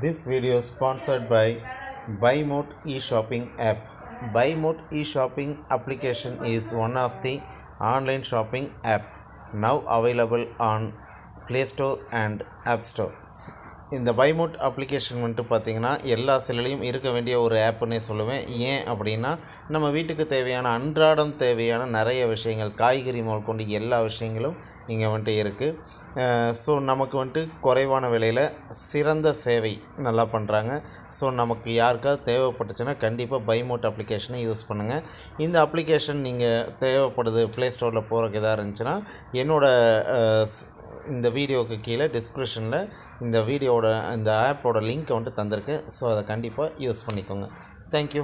This video is sponsored by BuyMote e-shopping app. BuyMote e-shopping application is one of the online shopping app now available on Play Store and App Store. இந்த பைமோட் application வந்துட்டு பார்த்தீங்கன்னா எல்லா சிலையும் இருக்க வேண்டிய ஒரு ஆப்புன்னே சொல்லுவேன். ஏன் அப்படின்னா நம்ம வீட்டுக்கு தேவையான அன்றாடம் தேவையான நிறைய விஷயங்கள் காய்கறி முதல் கொண்டு எல்லா விஷயங்களும் இங்கே வந்துட்டு இருக்குது ஸோ நமக்கு வந்துட்டு குறைவான விலையில் சிறந்த சேவை நல்லா பண்ணுறாங்க ஸோ நமக்கு யாருக்காவது தேவைப்பட்டுச்சுன்னா கண்டிப்பாக பைமோட் அப்ளிகேஷனை யூஸ் பண்ணுங்கள் இந்த அப்ளிகேஷன் நீங்கள் தேவைப்படுது ப்ளே ஸ்டோரில் போகிறக்கு எதாக இருந்துச்சுன்னா என்னோடய இந்த வீடியோவுக்கு கீழே டிஸ்கிரிப்ஷனில் இந்த வீடியோவோட இந்த ஆப்போட லிங்க்கை வந்துட்டு தந்திருக்கேன் ஸோ அதை கண்டிப்பாக யூஸ் பண்ணிக்கோங்க. Thank you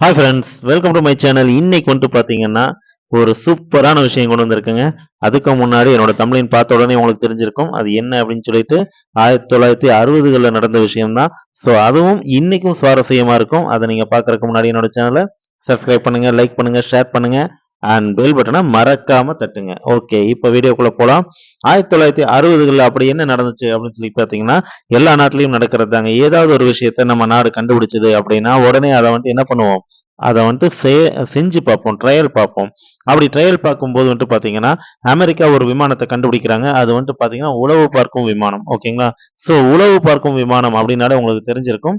hi friends welcome to my channel இன்னைக்கு வந்துட்டு பார்த்தீங்கன்னா ஒரு சூப்பரான விஷயம் கொண்டு வந்திருக்குங்க. அதுக்கு முன்னாடி என்னோட தமிழின் பார்த்த உடனே உங்களுக்கு தெரிஞ்சிருக்கும். அது என்ன அப்படின்னு சொல்லிட்டு ஆயிரத்தி தொள்ளாயிரத்தி அறுபதுகளில் நடந்த விஷயம்தான். ஸோ அதுவும் இன்னைக்கும் சுவாரஸ்யமாக இருக்கும். அதை நீங்கள் பார்க்குறதுக்கு முன்னாடி என்னோட சேனலை சப்ஸ்கிரைப் பண்ணுங்கள் லைக் பண்ணுங்கள் ஷேர் பண்ணுங்கள் அண்ட் பெல் பட்டனை மறக்காம தட்டுங்க. ஓகே இப்போ வீடியோக்குள்ள போகலாம் ஆயிரத்தி தொள்ளாயிரத்தி அறுபதுகளில் அப்படி என்ன நடந்துச்சு அப்படின்னு சொல்லி பார்த்தீங்கன்னா எல்லா நாட்டிலையும் நடக்கிறது தாங்க ஏதாவது ஒரு விஷயத்த நம்ம நாடு கண்டுபிடிச்சது அப்படின்னா உடனே அதை வந்துட்டு என்ன பண்ணுவோம்? அதை வந்துட்டு செ- செஞ்சு பார்ப்போம் ட்ரையல் பார்ப்போம். அப்படி ட்ரையல் பார்க்கும்போது வந்துட்டு பார்த்தீங்கன்னா அமெரிக்கா ஒரு விமானத்தை கண்டுபிடிக்கிறாங்க. அது வந்துட்டு பார்த்தீங்கன்னா உளவு பார்க்கும் விமானம். ஓகேங்களா ஸோ உளவு பார்க்கும் விமானம் அப்படின்னாலே உங்களுக்கு தெரிஞ்சிருக்கும்.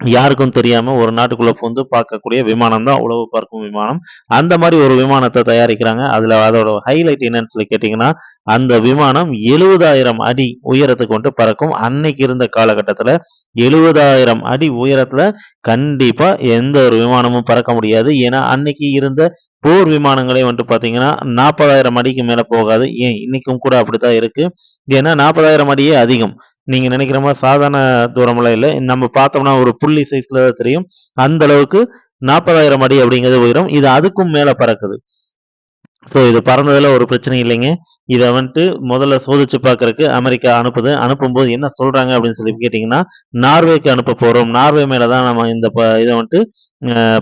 யாருக்கும் தெரியாம ஒரு நாட்டுக்குள்ள புகுந்து பார்க்கக்கூடிய விமானம் தான் உளவு பார்க்கும் விமானம். அந்த மாதிரி ஒரு விமானத்தை தயாரிக்கிறாங்க. அதுல அதோட ஹைலைட் என்னன்னு சொல்லி கேட்டீங்கன்னா அந்த விமானம் எழுபதாயிரம் அடி உயரத்துக்கு வந்துட்டு பறக்கும். அன்னைக்கு இருந்த காலகட்டத்துல எழுபதாயிரம் அடி உயரத்துல கண்டிப்பா எந்த ஒரு விமானமும் பறக்க முடியாது. ஏன்னா அன்னைக்கு இருந்த போர் விமானங்களே வந்துட்டு பாத்தீங்கன்னா நாற்பதாயிரம் அடிக்கு மேல போகாது. ஏன் இன்னைக்கும் கூட அப்படித்தான் இருக்கு. ஏன்னா நாற்பதாயிரம் அடியே அதிகம். நீங்க நினைக்கிற மாதிரி சாதாரண தூரமெல்லாம் இல்லை. நம்ம பார்த்தோம்னா ஒரு புள்ளி சைஸ்ல தான் தெரியும். அந்த அளவுக்கு நாற்பதாயிரம் அடி அப்படிங்கிறது உயரம். இது அதுக்கும் மேல பறக்குது. ஸோ இது பறந்ததில் ஒரு பிரச்சனை இல்லைங்க. இதை வந்துட்டு முதல்ல சோதிச்சு பார்க்கறதுக்கு அமெரிக்கா அனுப்புது. அனுப்பும்போது என்ன சொல்றாங்க அப்படின்னு சொல்லி கேட்டிங்கன்னா நார்வேக்கு அனுப்ப போகிறோம் நார்வே மேலே தான் நம்ம இந்த ப- இதை வந்துட்டு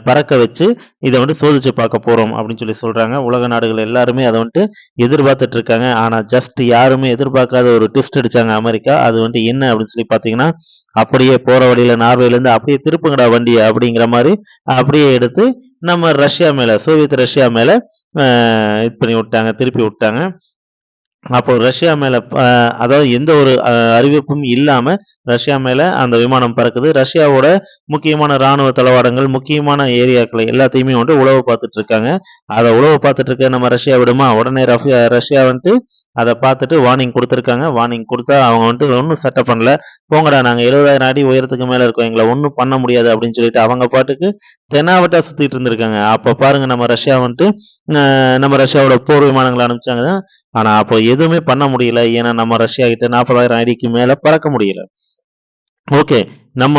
பறக்க வச்சு இதை வந்துட்டு சோதிச்சு பார்க்க போகிறோம் அப்படின்னு சொல்லி சொல்றாங்க. உலக நாடுகள் எல்லாருமே அதை வந்துட்டு எதிர்பார்த்துட்டு இருக்காங்க. ஆனால் ஜஸ்ட் யாருமே எதிர்பார்க்காத ஒரு ட்விஸ்ட் அடித்தாங்க அமெரிக்கா. அது வந்துட்டு என்ன அப்படின்னு சொல்லி பார்த்தீங்கன்னா அப்படியே போகிற வழியில் நார்வேலேருந்து அப்படியே திருப்புங்கடா வண்டி அப்படிங்கிற மாதிரி அப்படியே எடுத்து நம்ம ரஷ்யா மேலே சோவியத் ரஷ்யா மேலே இது பண்ணி விட்டாங்க திருப்பி விட்டாங்க. அப்போ ரஷ்யா மேலே அதாவது எந்த ஒரு அறிவிப்பும் இல்லாமல் ரஷ்யா மேலே அந்த விமானம் பறக்குது. ரஷ்யாவோட முக்கியமான ராணுவ தளவாடங்கள் முக்கியமான ஏரியாக்களை எல்லாத்தையுமே வந்துட்டு உழவு பார்த்துட்டு இருக்காங்க. அதை உழவு பார்த்துட்டு இருக்க நம்ம ரஷ்யா விடுமா? உடனே ரஃப்யா ரஷ்யா வந்துட்டு அதை பார்த்துட்டு வார்னிங் கொடுத்துருக்காங்க. வார்னிங் கொடுத்தா அவங்க வந்துட்டு ஒன்றும் செட்டப் பண்ணல. போங்கடா நாங்கள் எழுபதாயிரம் அடி உயரத்துக்கு மேலே இருக்கோம். எங்களை ஒன்றும் பண்ண முடியாது அப்படின்னு சொல்லிட்டு அவங்க பாட்டுக்கு தெனாவட்டா சுற்றிட்டு இருந்திருக்காங்க. அப்போ பாருங்க நம்ம ரஷ்யா வந்துட்டு நம்ம ரஷ்யாவோட போர் விமானங்களை அனுப்பிச்சாங்க. ஆனால் அப்போ எதுவுமே பண்ண முடியல. ஏன்னா நம்ம ரஷ்யா கிட்ட நாற்பதாயிரம் அடிக்கு மேலே பறக்க முடியல. ஓகே நம்ம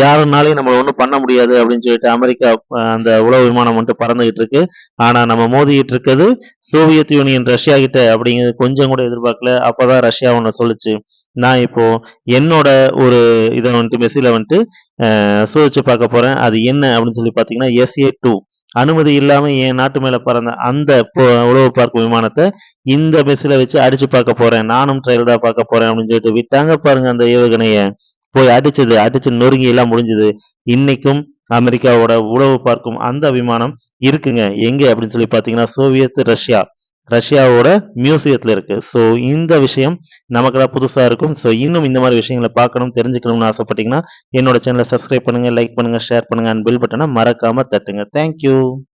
யாருனாலையும் நம்ம ஒன்றும் பண்ண முடியாது அப்படின்னு சொல்லிட்டு அமெரிக்கா அந்த உளவு விமானம் வந்துட்டு பறந்துகிட்டு இருக்கு. ஆனால் நம்ம மோதிக்கிட்டு இருக்கிறது சோவியத் யூனியன் ரஷ்யா கிட்ட அப்படிங்கிறது கொஞ்சம் கூட எதிர்பார்க்கல. அப்போதான் ரஷ்யா ஒன்று சொல்லுச்சு. நான் இப்போ என்னோட ஒரு இதை வந்துட்டு மெஸ்ஸில வந்துட்டு சோதிச்சு பார்க்க போறேன். அது என்ன அப்படின்னு சொல்லி பார்த்தீங்கன்னா எஸ்ஏ டூ அனுமதி இல்லாம என் நாட்டு மேல பறந்த அந்த உளவு பார்க்கும் விமானத்தை இந்த மெஸ்ஸில் வச்சு அடிச்சு பார்க்க போறேன். நானும் ட்ரையல் தான் பார்க்க போறேன் அப்படின்னு சொல்லிட்டு விட்டாங்க பாருங்க அந்த ஏவுகணையை. போய் அடிச்சது அடிச்சு நொறுங்கி எல்லாம் முடிஞ்சது. இன்னைக்கும் அமெரிக்காவோட உளவு பார்க்கும் அந்த விமானம் இருக்குங்க. எங்க அப்படின்னு சொல்லி பார்த்தீங்கன்னா சோவியத் ரஷ்யா. ரஷ்யாவோட மியூசியத்துல இருக்கு. ஸோ இந்த விஷயம் நமக்கெல்லாம் புதுசா இருக்கும். ஸோ இன்னும் இந்த மாதிரி விஷயங்களை பார்க்கணும் தெரிஞ்சுக்கணும்னு ஆசைப்பட்டீங்கன்னா என்னோட சேனலை சப்ஸ்கிரைப் பண்ணுங்க லைக் பண்ணுங்க ஷேர் பண்ணுங்க அண்ட் பெல் பட்டனை மறக்காம தட்டுங்க. தேங்க்யூ